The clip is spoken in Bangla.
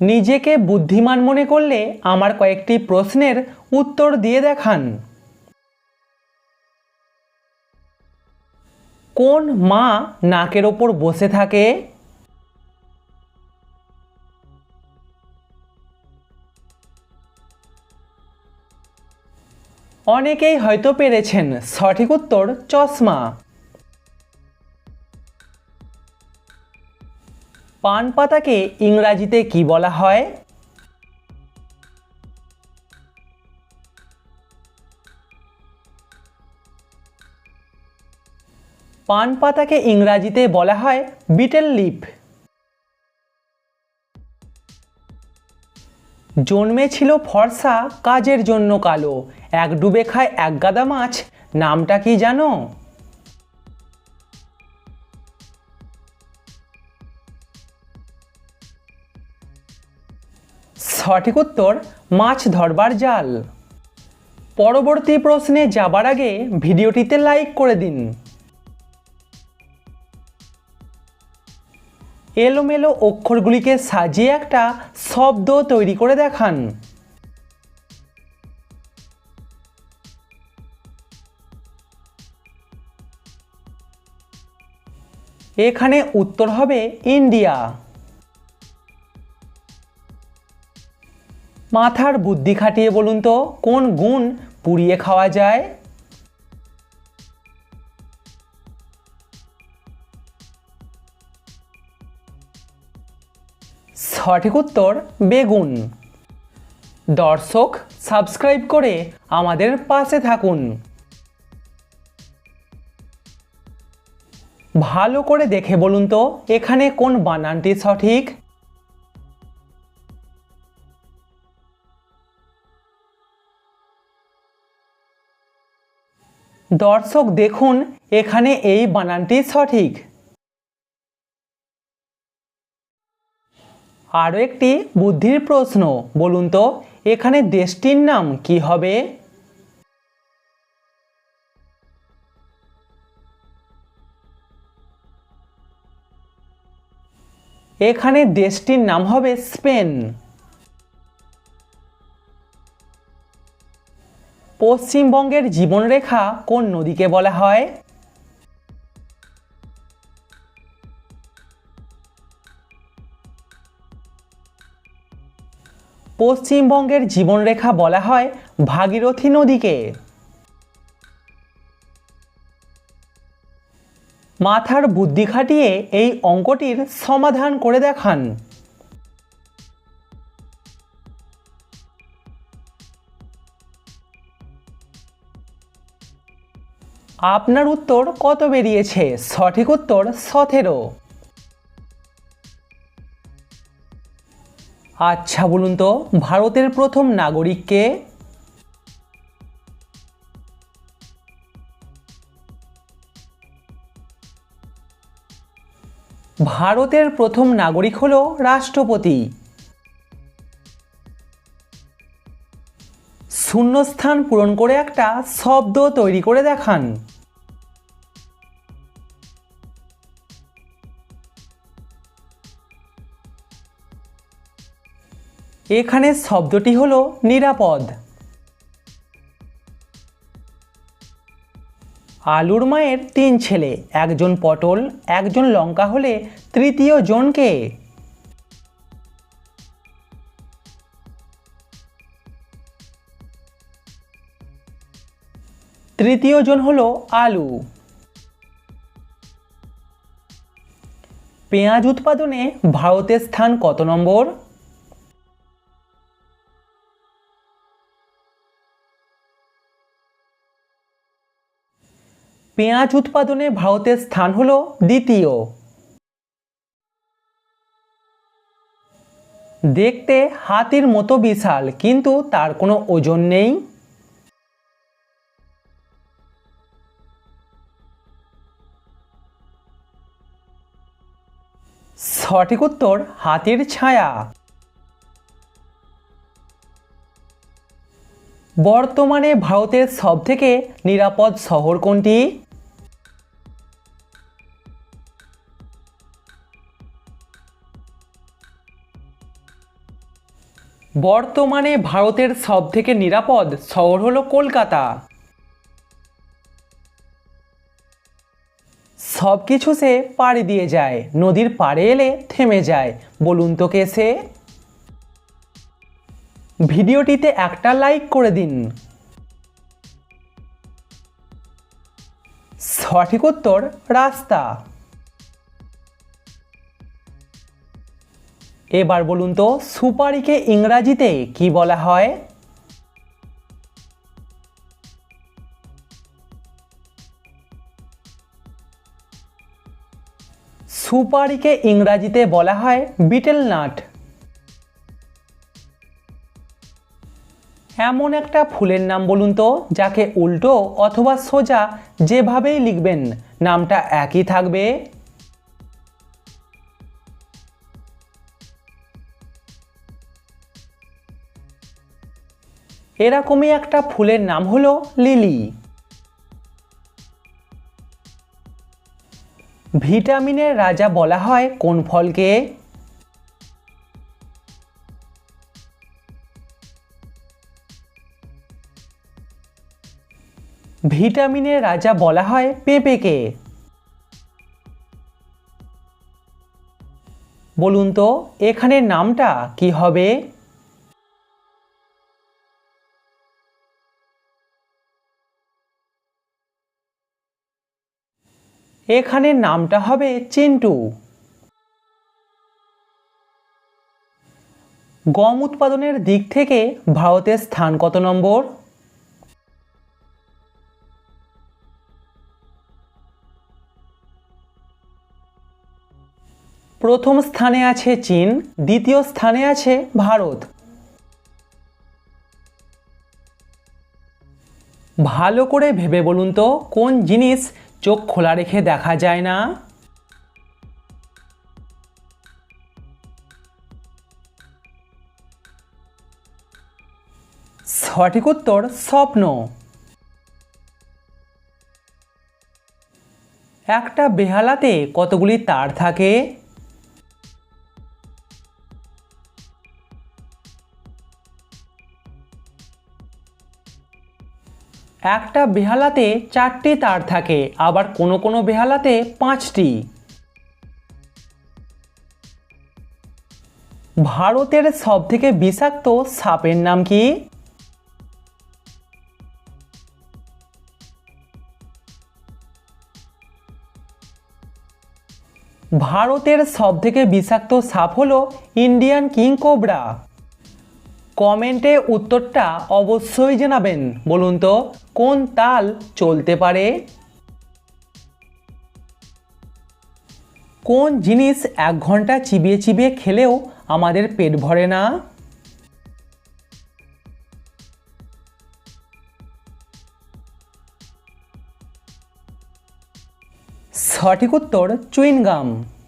নিজেকে বুদ্ধিমান মনে করলে আমার কয়েকটি প্রশ্নের উত্তর দিয়ে দেখান। কোন মা নাকের ওপর বসে থাকে? অনেকেই হয়তো পেরেছেন সঠিক উত্তর চশমা। পান পাতাকে ইংরাজিতে কি বলা হয়? পান পাতাকে ইংরাজিতে বলা হয় বিটেল লিপ। জন্মেছিল ফর্সা, কাজের জন্য কালো। এক ডুবে খায় এক গাদা মাছ। নামটা কি জানো? সঠিক উত্তর, মাছ ধরবার জাল। পরবর্তী প্রশ্নে যাবার আগে ভিডিওটিতে লাইক করে দিন। এলোমেলো অক্ষরগুলিকে সাজিয়ে একটা শব্দ তৈরি করে দেখান। এখানে উত্তর হবে ইন্ডিয়া। মাথার বুদ্ধি খাটিয়ে বলুন তো, কোন গুণ পুড়িয়ে খাওয়া যায়? সঠিক উত্তর, বেগুন। দর্শক, সাবস্ক্রাইব করে আমাদের পাশে থাকুন। ভালো করে দেখে বলুন তো, এখানে কোন বানানটি সঠিক? দর্শক দেখুন, এখানে এই বানানটি সঠিক। আরও একটি বুদ্ধির প্রশ্ন, বলুন তো, এখানে দেশটির নাম কি হবে? এখানে দেশটির নাম হবে স্পেন। পশ্চিমবঙ্গের জীবনরেখা কোন নদীকে বলা হয়? পশ্চিমবঙ্গের জীবনরেখা বলা হয় ভাগীরথী নদীকে। মাথার বুদ্ধি খাটিয়ে এই অঙ্কটির সমাধান করে দেখান। আপনার উত্তর কত বেরিয়েছে? সঠিক উত্তর সতেরো। আচ্ছা বলুন তো, ভারতের প্রথম নাগরিককে ভারতের প্রথম নাগরিক হল রাষ্ট্রপতি। শূন্যস্থান পূরণ করে একটা শব্দ তৈরি করে দেখান। এখানে শব্দটি হলো নিরাপদ। আলুর মায়ের তিন ছেলে, একজন পটল, একজন লঙ্কা হলে তৃতীয় জনকে তৃতীয় জন হলো আলু। পেঁয়াজ উৎপাদনে ভারতের স্থান কত নম্বর? পেঁয়াজ উৎপাদনে ভারতের স্থান হল দ্বিতীয়। দেখতে হাতির মতো বিশাল, কিন্তু তার কোনো ওজন নেই। সঠিক উত্তর, হাতির ছায়া। বর্তমানে ভারতের সবথেকে নিরাপদ শহর কোনটি? বর্তমানে ভারতের সবথেকে নিরাপদ শহর হলো কলকাতা। সব কিছু সে পাড়ি দিয়ে যায়, নদীর পাড়ে এলে থেমে যায়, বলুন তো কে সে? ভিডিওটিতে একটা লাইক করে দিন। সঠিক উত্তর রাস্তা। এবার বলুন তো, সুপারিকে ইংরাজিতে কি বলা হয়? সুপারিকে ইংরাজিতে বলা হয় বিটেল নাট এমন একটা ফুলের নাম বলুন তো, যাকে উল্টো অথবা সোজা যেভাবেই লিখবেন, নামটা একই থাকবে। এরকমই একটা ফুলের নাম হলো লিলি। ভিটামিনের রাজা বলা হয় কোন ফলকে? ভিটামিনের রাজা বলা হয় পেঁপেকে। বলুন তো এখানে নামটা কি হবে? এখানে নামটা হবে চিন্টু। গম উৎপাদনের দিক থেকে ভারতের স্থান কত নম্বর? প্রথম স্থানে আছে চীন, দ্বিতীয় স্থানে আছে ভারত। ভালো করে ভেবে বলুন তো, কোন জিনিস চোখ খোলা রেখে দেখা যায় না। সঠিক উত্তর স্বপ্ন। একটা বেহালাতে কতগুলি তার থাকে? একটা বেহালাতে চারটি তার থাকে, আবার কোনো কোনো বেহালাতে পাঁচটি। ভারতের সবথেকে বিষাক্ত সাপের নাম কি? ভারতের সবথেকে বিষাক্ত সাপ হলো ইন্ডিয়ান কিং কোবরা। কমেন্টে উত্তরটা অবশ্যই জানাবেন। বলুন তো, কোন তাল চলতে পারে? কোন জিনিস এক ঘণ্টা চিবিয়ে চিবিয়ে খেলেও আমাদের পেট ভরে না? সঠিক উত্তর চুইনগাম।